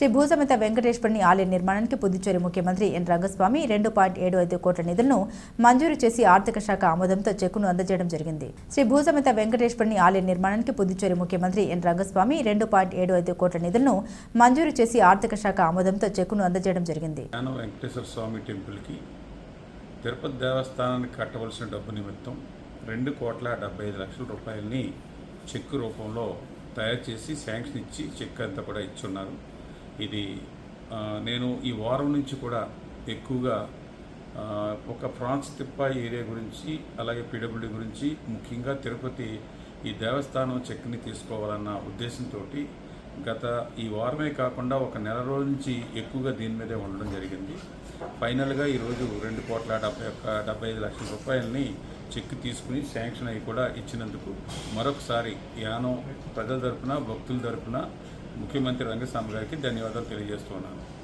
శ్రీ భూసమిత వెంకటేశ్వరుని ఆలయ నిర్మాణానికి పుదుచ్చేరి ముఖ్యమంత్రి ఎన్. రంగస్వామి రెండు పాయింట్ ఏడు ఐదు కోట్ల నిధులను మంజూరు చేసి ఆర్థిక శాఖ ఆమోదంతో చెక్కును అందజేయడం జరిగింది. శ్రీ భూసమిత వెంకటేశ్వరుని ఆలయ నిర్మాణానికి పుదుచ్చేరి ముఖ్యమంత్రి ఎన్. రంగస్వామి రెండు పాయింట్ ఏడు ఐదు కోట్ల నిధులను మంజూరు చేసి ఆర్థిక శాఖ ఆమోదంతో చెక్కును అందజేయడం జరిగింది. వెంకటేశ్వర స్వామి టెంపుల్కి తిరుపతి దేవస్థానానికి కట్టవలసిన డబ్బు నిమిత్తం రెండు కోట్ల డెబ్బై ఐదు లక్షల రూపాయలని చెక్కు రూపంలో తయారు చేసి శాంక్షన్ ఇచ్చి చెక్ అంతా కూడా ఇచ్చున్నారు. ఇది నేను ఈ వారం నుంచి కూడా ఎక్కువగా ఒక ఫ్రాన్స్ తిప్ప ఏరియా గురించి అలాగే పీడబ్ల్యూడి గురించి ముఖ్యంగా తిరుపతి ఈ దేవస్థానం చెక్ని తీసుకోవాలన్న ఉద్దేశంతో గత ఈ వారమే కాకుండా ఒక నెల రోజు నుంచి ఎక్కువగా దీని మీదే ఉండడం జరిగింది. ఫైనల్గా ఈరోజు రెండు కోట్ల డెబ్బై ఒక్క డెబ్బై ఐదు లక్షల రూపాయలని చెక్ తీసుకుని శాంక్షన్ అయ్యి కూడా ఇచ్చినందుకు మరొకసారి యానం ప్రజల తరపున భక్తుల తరపున ముఖ్యమంత్రి రంగస్వామి గారికి ధన్యవాదాలు తెలియజేస్తున్నాను.